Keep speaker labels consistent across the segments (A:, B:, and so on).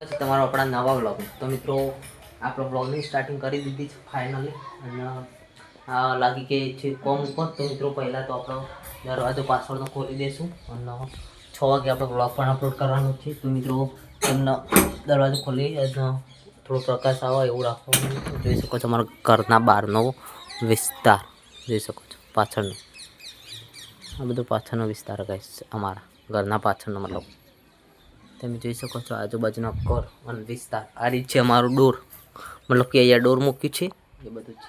A: પછી તમારો આપણા નવા બ્લોગ તો મિત્રો, આપણો બ્લોગની સ્ટાર્ટિંગ કરી દીધી છે ફાઇનલી અને, આ લાગી કે છે કોમ ઉપર, તો મિત્રો પહેલાં તો આપણો દરવાજો પાછળનો ખોલી દઈશું અને છ વાગે આપણો બ્લોગ પણ અપલોડ કરવાનું છે. તો મિત્રો, તમને દરવાજો ખોલી અને થોડો પ્રકાશ આવે એવું રાખવાનું જોઈ શકો છો અમારા ઘરના બહારનો વિસ્તાર. જોઈ શકો છો, પાછળનો. આ બધો પાછળનો વિસ્તાર કહીશ અમારા ઘરના પાછળનો મતલબ. તમે જોઈ શકો છો આજુબાજુનો ઘર અને વિસ્તાર. આ રીત છે અમારું ડોર. મતલબ કે અહીંયા ડોર મૂક્યું છે. એ બધું છે.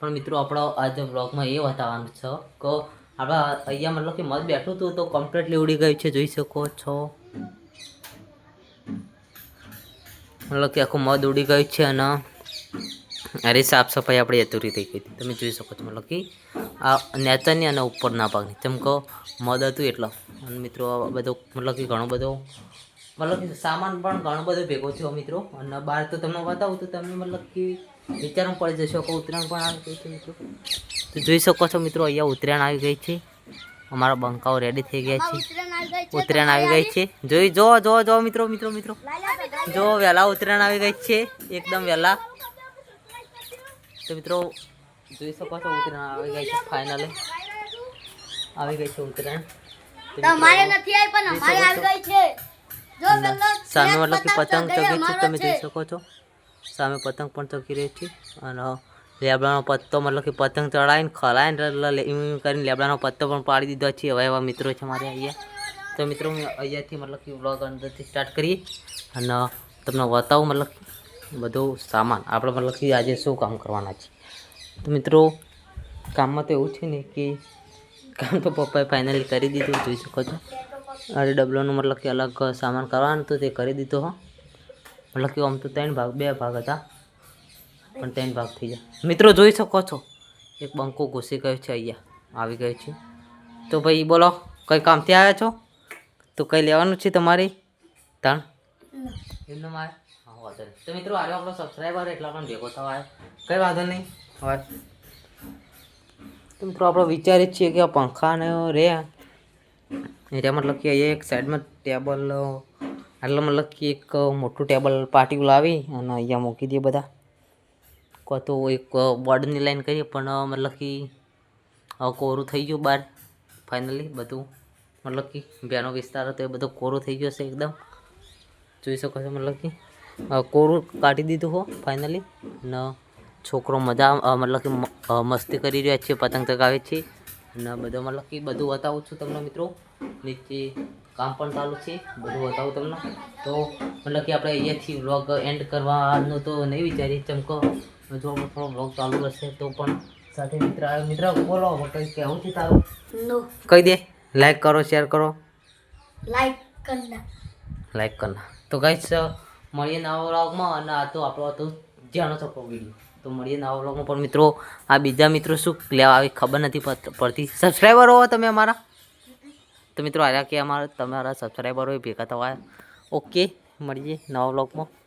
A: પણ મિત્રો, આપણો આજે બ્લોગમાં એ બતાવવાનું છે કે આપણા અહીંયા મતલબ કે મત બેઠું હતું તો કમ્પ્લીટલી ઉડી ગયું છે, જોઈ શકો છો. મતલબ કે આખું મધ ઉડી ગયું છે અને અરે સાફ સફાઈ આપણે અધૂરી થઈ ગઈ હતી. તમે જોઈ શકો છો મતલબ કે આ નેચરની અને ઉપરના ભાગની. જેમ કહો મધ હતું એટલો. અને મિત્રો, આ બધો મતલબ કે ઘણો બધો મતલબ કે સામાન પણ ઘણો બધો ભેગો થયો મિત્રો. અને બહાર તો તમને બતાવું તો તમે મતલબ કે વિચારમાં પડી જશો કે ઉત્તરાયણ પણ આવી ગઈ છે મિત્રો. તો જોઈ શકો છો મિત્રો અહીંયા ઉત્તરાયણ આવી ગઈ છે. અમારા બંકાઓ રેડી થઈ ગયા છે. ઉત્તરાયણ આવી ગઈ છે જોઈ જો જો જો મિત્રો મિત્રો મિત્રો. જો વહેલા ઉત્તરાયણ આવી ગઈ છે. એકદમ વહેલા. તો મિત્રો જોઈ શકો છો ઉત્તરાયણ આવી ગઈ છે ફાઇનલી આવી ગઈ છે ઉત્તરાયણ.
B: તમારે નથી આવી પણ અમારે આવી ગઈ છે.
A: સામે મતલબ કે પતંગ ચગી છે તમે જોઈ શકો છો. સામે પતંગ પણ ચગી રહી છે. અને લેબડાનો પત્તો મતલબ કે પતંગ ચડાવીને ખલાવીને કરીને લેબડાનો પત્તો પણ પાડી દીધો છે. હવે એવા મિત્રો છે મારે અહીંયા. તો મિત્રો હું અહીંયાથી મતલબ કે વ્લોગ અંદરથી સ્ટાર્ટ કરીએ. અને તમને બતાવું મતલબ બધો બધું સામાન. આપણે મતલબ કે આજે શું કામ કરવાના છે. તો મિત્રો કામમાં તો એવું છે ને કે કામ તો પપ્પાએ ફાઇનલી કરી દીધું જોઈ શકો છો. અરે ડબલોનું મતલબ કે અલગ સામાન કરવાનું હતું તે કરી દીધો હો. મતલબ કે આમ તો ત્રણ ભાગ, બે ભાગ હતા. પણ ત્રણ ભાગ થઈ જાય મિત્રો જોઈ શકો છો, એક બંકો ઘૂસી ગયો છે અહીંયા. આવી ગયો છે. તો ભાઈ બોલો, કંઈ કામથી આવ્યા છો? તો કંઈ લેવાનું છે તમારે? તાણ એમને મારે? હા, વાંધો નહીં. તો મિત્રો આવ્યો આપણો સબસ્ક્રાઈબર એટલા પણ ભેગો થવા કઈ વાંધો નહીં. હવે તો મિત્રો, આપણે વિચારીએ છીએ કે આ પંખાને રે. કે અહીંયા એક સાઈડમાં ટેબલ આટલામાં કે એક મોટું ટેબલ પાર્ટી લાવી અને અહીંયા મૂકી દઈએ બધા. કાં તો એક બોર્ડની લાઈન કરીએ, પણ મતલબ કે કોરું થઈ ગયું બહાર ફાઇનલી બધું. મતલબ કે બેનો વિસ્તાર હતો, એ બધો કોરો થઈ ગયો છે એકદમ. જોઈ શકો છો મતલબ કે કોરું કાઢી દીધું હો ફાઇનલી અને છોકરો મજા મતલબ કે મસ્તી કરી રહ્યા છે પતંગ ચગાવે છે. અને બધો મતલબ કે બધું બતાવું છું તમને મિત્રો. નીચે કામ પણ ચાલુ છે બધું બતાવું તમને. તો મતલબ કે આપણે અહીંયાથી વ્લોગ એન્ડ કરવાનું તો નહીં વિચારીએ ચમકો જો થોડો વ્લોગ ચાલુ હશે તો પણ સાથે મિત્ર આવ્યો. મિત્ર બોલો કઈ કહેવું છે તારું? કહી દે લાઈક કરો શેર કરો.
B: લાઈક કરના.
A: લાઈક કરના. તો ગાઈસ મળીએ નવા વ્લોગમાં અને આ તો આપણો હતો જાણો છો વીડિયો તો મળીએ નવા વ્લોગમાં પણ મિત્રો આ બીજા મિત્રો શું લેવા આવી ખબર નથી પડ- પડતી. સબસ્ક્રાઈબર હો તમે અમારા. તો મિત્રો આવ્યા કે અમારા તમારા સબસ્ક્રાઈબર ભેગા થવા ઓકે મળીએ નવા
B: રામ